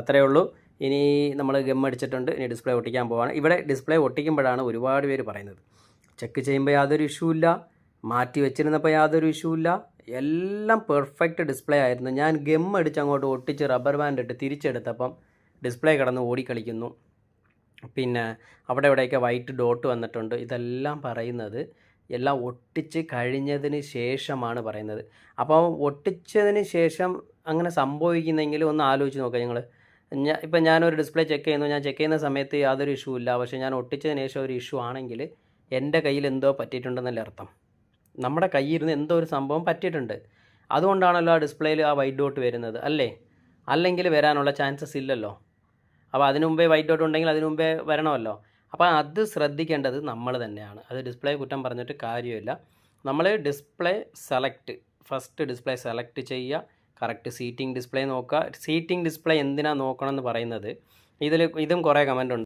അത്രയേ ഉള്ളൂ. ഇനി നമ്മൾ ഗം അടിച്ചിട്ടുണ്ട്. ഇനി ഡിസ്പ്ലേ ഒട്ടിക്കാൻ പോവാണ്. ഇവിടെ ഡിസ്പ്ലേ ഒട്ടിക്കുമ്പോഴാണ് ഒരുപാട് പേര് പറയുന്നത്. ചെക്ക് ചെയ്യുമ്പോൾ യാതൊരു ഇഷ്യൂ ഇല്ല. മാറ്റി വെച്ചിരുന്നപ്പോൾ യാതൊരു ഇഷ്യൂ ഇല്ല. എല്ലാം പെർഫെക്റ്റ് ഡിസ്പ്ലേ ആയിരുന്നു. ഞാൻ ഗം അടിച്ച് അങ്ങോട്ട് ഒട്ടിച്ച് റബ്ബർ ബാൻഡ് ഇട്ട് തിരിച്ചെടുത്തപ്പം ഡിസ്പ്ലേ കിടന്ന് ഓടിക്കളിക്കുന്നു. പിന്നെ അവിടെ ഇവിടെയൊക്കെ വൈറ്റ് ഡോട്ട് വന്നിട്ടുണ്ട്. ഇതെല്ലാം പറയുന്നത് എല്ലാം ഒട്ടിച്ച് കഴിഞ്ഞതിന് ശേഷമാണ് പറയുന്നത്. അപ്പോൾ ഒട്ടിച്ചതിന് ശേഷം അങ്ങനെ സംഭവിക്കുന്നെങ്കിൽ ഒന്ന് ആലോചിച്ച് നോക്കാം നിങ്ങൾ ഞാൻ ഇപ്പം ഞാനൊരു ഡിസ്പ്ലേ ചെക്ക് ചെയ്യുന്നു. ഞാൻ ചെക്ക് ചെയ്യുന്ന സമയത്ത് യാതൊരു ഇഷ്യൂ ഇല്ല. പക്ഷേ ഞാൻ ഒട്ടിച്ചതിന് ശേഷം ഒരു ഇഷ്യൂ ആണെങ്കിൽ എന്റെ കയ്യിൽ എന്തോ പറ്റിയിട്ടുണ്ടെന്നല്ല അർത്ഥം. നമ്മുടെ കയ്യിൽ ഇരുന്ന് എന്തോ ഒരു സംഭവം പറ്റിയിട്ടുണ്ട്. അതുകൊണ്ടാണല്ലോ ആ ഡിസ്പ്ലേയിൽ ആ വൈറ്റ് ഡോട്ട് വരുന്നത്. അല്ലേ? അല്ലെങ്കിൽ വരാനുള്ള ചാൻസസ് ഇല്ലല്ലോ. അപ്പോൾ അതിനു മുമ്പേ വൈറ്റ് ഡോട്ട് ഉണ്ടെങ്കിൽ അതിനു മുമ്പേ വരണമല്ലോ. അപ്പോൾ അത് ശ്രദ്ധിക്കേണ്ടത് നമ്മൾ തന്നെയാണ്. അത് ഡിസ്പ്ലേ കുറ്റം പറഞ്ഞിട്ട് കാര്യമില്ല. നമ്മൾ display select first display select ചെയ്യുക. കറക്റ്റ് സീറ്റിംഗ് ഡിസ്പ്ലേ നോക്കുക. സീറ്റിംഗ് ഡിസ്പ്ലേ എന്തിനാണ് നോക്കണം എന്ന് പറയുന്നത്. ഇതിൽ ഇതും കുറേ കമന്റ് ഉണ്ട്.